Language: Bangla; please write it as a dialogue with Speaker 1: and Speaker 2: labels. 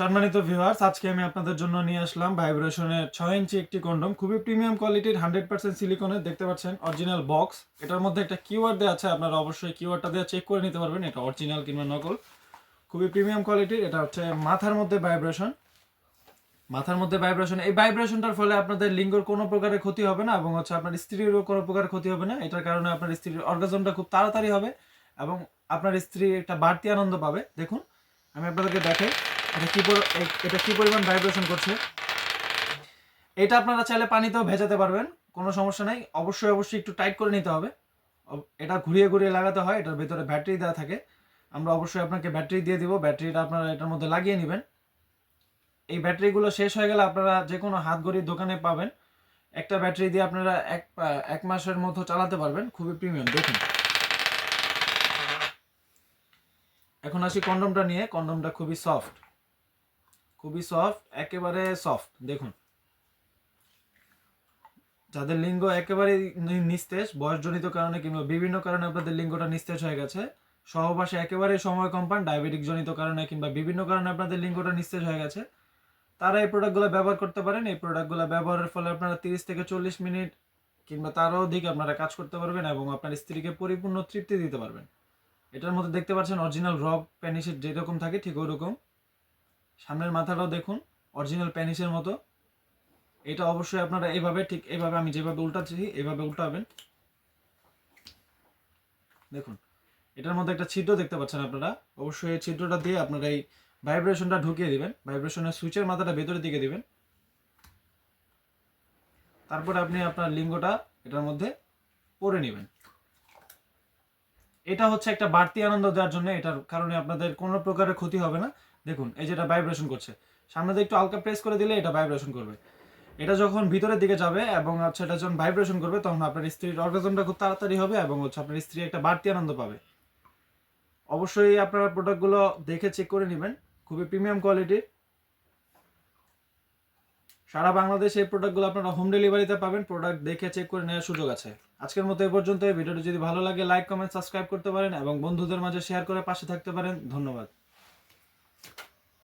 Speaker 1: সম্মানিত ভিউয়ার্স আজকে আমি আপনাদের জন্য নিয়ে আসলাম ভাইব্রেশনের ছয় ইঞ্চি একটি কন্ডম। খুবই প্রিমিয়াম কোয়ালিটির হান্ড্রেড পার্সেন্ট সিলিকনের দেখতে পাচ্ছেন অরিজিনাল বক্স এটার মধ্যে একটা কিওয়ার্ড দেওয়া আছে, আপনারা অবশ্যই কিওয়ার্ডটা দেওয়া চেক করে নিতে পারবেন, এটা অরিজিনাল কিংবা নকল। খুবই প্রিমিয়াম কোয়ালিটির এটা হচ্ছে মাথার মধ্যে ভাইব্রেশন মাথার মধ্যে ভাইব্রেশন এই ভাইব্রেশনটার ফলে আপনাদের লিঙ্গর কোনো প্রকারের ক্ষতি হবে না এবং হচ্ছে আপনার স্ত্রীরও কোনো প্রকার ক্ষতি হবে না। এটার কারণে আপনার স্ত্রীর অর্গাজমটা খুব তাড়াতাড়ি হবে এবং আপনার স্ত্রী একটা বাড়তি আনন্দ পাবে। দেখুন, আমি আপনাদেরকে দেখাই। এটা কি এটা কি পরিমাণ ভাইব্রেশন করছে? এটা আপনারা চাইলে পানিতেও ভেজাতে পারবেন, কোনো সমস্যা নাই। অবশ্যই অবশ্যই একটু টাইট করে নিতে হবে। এটা ঘুরিয়ে ঘুরিয়ে লাগাতে হয়, এটার ভেতরে ব্যাটারি দেওয়া থাকে। আমরা অবশ্যই আপনাকে ব্যাটারি দিয়ে দিব ব্যাটারিটা আপনারা এটার মধ্যে লাগিয়ে নেবেন। এই ব্যাটারিগুলো শেষ হয়ে গেলে আপনারা যে কোনো হাত ঘড়ির দোকানে পাবেন। একটা ব্যাটারি দিয়ে আপনারা এক এক মাসের মতো চালাতে পারবেন, খুবই প্রিমিয়াম দেখুন। এখন আসি কন্ডমটা নিয়ে কন্ডমটা খুবই সফট খুবই সফট একেবারে সফট দেখুন। যাদের লিঙ্গ একেবারে নিস্তেজ, বয়সজনিত কারণে কিংবা বিভিন্ন কারণে আপনাদের লিঙ্গটা নিস্তেজ হয়ে গেছে, সহবাসে একেবারে সময় কম পান ডায়াবেটিক জনিত কারণে কিংবা বিভিন্ন কারণে আপনাদের লিঙ্গটা নিস্তেজ হয়ে গেছে, তারা এই প্রোডাক্টগুলো ব্যবহার করতে পারেন। এই প্রোডাক্টগুলো ব্যবহারের ফলে আপনারা তিরিশ থেকে চল্লিশ মিনিট কিংবা তারও অধিক আপনারা কাজ করতে পারবেন এবং আপনার স্ত্রীকে পরিপূর্ণ তৃপ্তি দিতে পারবেন। এটার মধ্যে দেখতে পাচ্ছেন অরিজিনাল রক প্যানিসের যেরকম থাকে ঠিক ওরকম। সামনের মাথাটাও দেখুন অরিজিনাল প্যানিসের মতো। এটা অবশ্যই আপনারা এইভাবে ঠিক এইভাবে আমি যেভাবে উল্টাচ্ছি এইভাবে উল্টাবেন। দেখুন, এটার মধ্যে একটা ছিদ্র দেখতে পাচ্ছেন আপনারা। অবশ্যই এই ছিদ্রটা দিয়ে আপনারা এই ভাইব্রেশনটা ঢুকিয়ে দিবেন। ভাইব্রেশনের সুইচের মাথাটা ভেতরের দিকে দিবেন। তারপরে আপনি আপনার লিঙ্গটা এটার মধ্যে পরে নেবেন। এটা হচ্ছে একটা বাড়তি আনন্দ দেওয়ার জন্য এটার কারণে আপনাদের কোনো প্রকারের ক্ষতি হবে না। দেখুন, এই যেটা ভাইব্রেশন করছে। সামনে দিয়ে একটু হালকা প্রেস করে দিলে এটা ভাইব্রেশন করবে। এটা যখন ভিতরের দিকে যাবে এবং হচ্ছে এটা যখন ভাইব্রেশন করবে, তখন আপনার স্ত্রীর অর্গাজমটা খুব তাড়াতাড়ি হবে এবং হচ্ছে আপনার স্ত্রী একটা বাড়তি আনন্দ পাবে। অবশ্যই আপনারা প্রোডাক্টগুলো দেখে চেক করে নেবেন। খুবই প্রিমিয়াম কোয়ালিটির সারা বাংলাদেশে এই প্রোডাক্টগুলো আপনারা হোম ডেলিভারিতে পাবেন প্রোডাক্ট দেখে চেক করে নেওয়ার সুযোগ আছে। আজকের মতো এ পর্যন্ত ভিডিওটি যদি ভালো লাগে লাইক কমেন্ট সাবস্ক্রাইব করতে পারেন এবং বন্ধুদের মাঝে শেয়ার করে পাশে থাকতে পারেন। ধন্যবাদ।